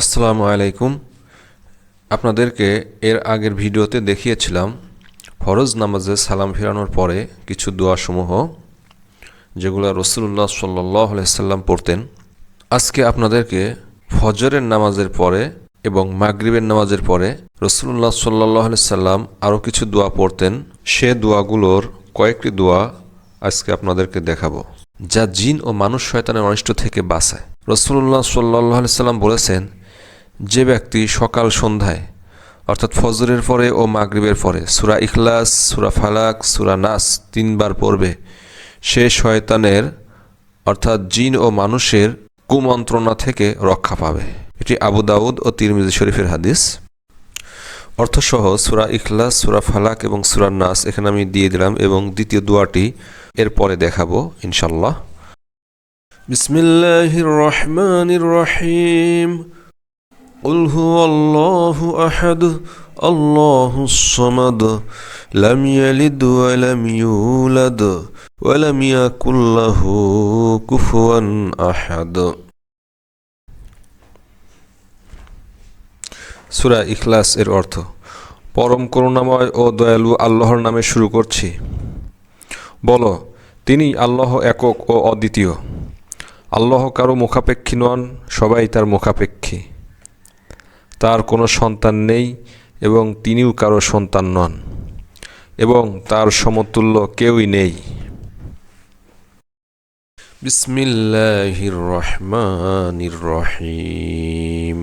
আসসালামু আলাইকুম। আপনাদেরকে এর আগের ভিডিওতে দেখিয়েছিলাম, ফরজ নামাজে সালাম ফেরানোর পরে কিছু দোয়াসমূহ, যেগুলো রসুল্লাহ সাল্লাহ সাল্লাম পড়তেন। আজকে আপনাদেরকে ফজরের নামাজের পরে এবং মাগরিবের নামাজের পরে রসুল্লাহ সাল্লাহ সাল্লাম আরও কিছু দোয়া পড়তেন। সে দোয়াগুলোর কয়েকটি দোয়া আজকে আপনাদেরকে দেখাবো, যা জিন ও মানুষ শয়তানের অনিষ্ট থেকে বাঁচায়। রসুল্লাহ সাল্লাহ সাল্লাম বলেছেন যে ব্যক্তি সকাল সন্ধ্যায়, অর্থাৎ ফজরের পরে ও মাগরিবের পরে, সুরা ইখলাস, সুরা ফালাক, সুরা নাস তিনবার পড়বে, সে শয়তানের, অর্থাৎ জিন ও মানুষের কুমন্ত্রণা থেকে রক্ষা পাবে। এটি আবু দাউদ ও তিরমিজি শরীফের হাদিস। অর্থসহ সুরা ইখলাস, সুরা ফালাক এবং সুরা নাস এখানে আমি দিয়ে দিলাম এবং দ্বিতীয় দোয়াটি এরপরে দেখাবো ইনশাল্লাহ বিসমিল্লাহির রহমানির রহিম। قل هو الله أحد الله الصمد لم يلد ولم يولد ولم يكن له كفوا أحد সুরা ইখলাস এর অর্থ পরম করুণাময় ও দয়ালু আল্লাহর নামে শুরু করছি বলো তিনি আল্লাহ একক ও অদ্বিতীয় আল্লাহ কারো মুখাপেক্ষী নন সবাই তার মুখাপেক্ষী তার কোনো সন্তান নেই এবং তিনিও কারও সন্তান নন এবং তার সমতুল্য কেউই নেই। বিসমিল্লাহির রহমানির রহিম।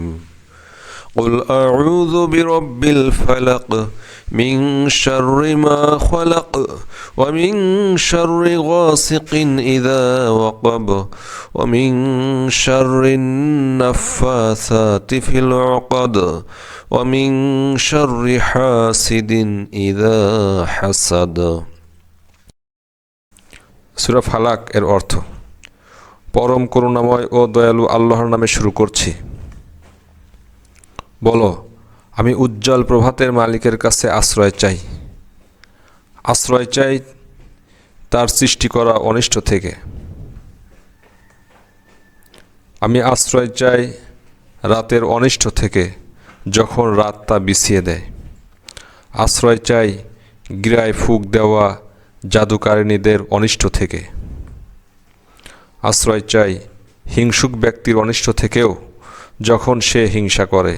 قل أعوذ برب الفلق من شر ما خلق ومن شر غاسق إذا وقب ومن شر النفاثات في العقد ومن شر حاسد إذا حسد সুরা ফালাক এর অর্থ পরম করুণাময় ও দয়ালু আল্লাহর নামে শুরু করছি বলো, আমি উজ্জ্বল প্রভাতের মালিকের কাছে আশ্রয় চাই। আশ্রয় চাই তার সৃষ্টি করা অনিষ্ট থেকে। আমি আশ্রয় চাই রাতের অনিষ্ট থেকে, যখন রাত তা বিছিয়ে দেয়। আশ্রয় চাই গিরায় ফুক দেওয়া জাদুকারিণীদের অনিষ্ট থেকে। আশ্রয় চাই হিংসুক ব্যক্তির অনিষ্ট থেকেও, যখন সে হিংসা করে।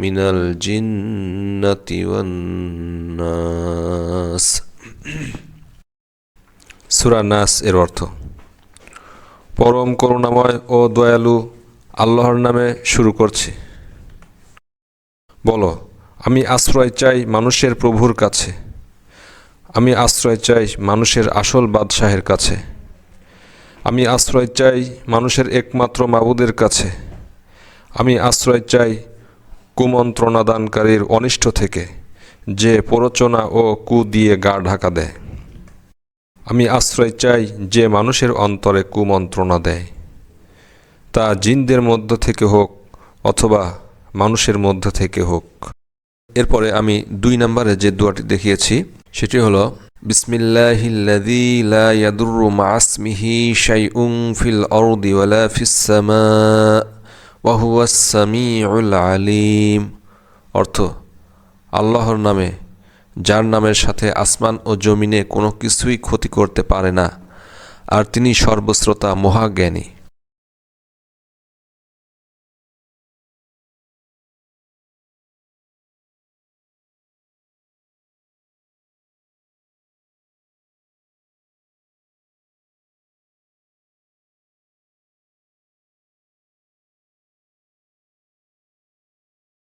মিনাল জিন্নাতি নাস সুরা নাস এর অর্থ, পরম করুণাময় ও দয়ালু আল্লাহর নামে শুরু করছি। বলো, আমি আশ্রয় চাই মানুষের প্রভুর কাছে। আমি আশ্রয় চাই মানুষের আসল বাদশাহের কাছে। আমি আশ্রয় চাই মানুষের একমাত্র মাবুদের কাছে। আমি আশ্রয় চাই কুমন্ত্রণাদানকারীর অনিষ্ট থেকে যে প্ররোচনা ও কু দিয়ে গা ঢাকা দেয়। আমি আশ্রয় চাই যে মানুষের অন্তরে কুমন্ত্রণা দেয়। তা জিনদের মধ্য থেকে হোক অথবা মানুষের মধ্য থেকে হোক। এরপরে আমি দুই নম্বরে যে দোয়াটি দেখিয়েছি, সেটি হলো, বিসমিল্লাহিল্লাযী লা ইয়াদুররু মা'আসমিহি ফিল আরদি ওয়ালা ফিস ওয়াহুয়াস সামিউল আলিম। অর্থ, আল্লাহর নামে, যার নামের সাথে আসমান ও জমিনে কোনো কিছুই ক্ষতি করতে পারে না, আর তিনি সর্বশ্রোতা মহাজ্ঞানী।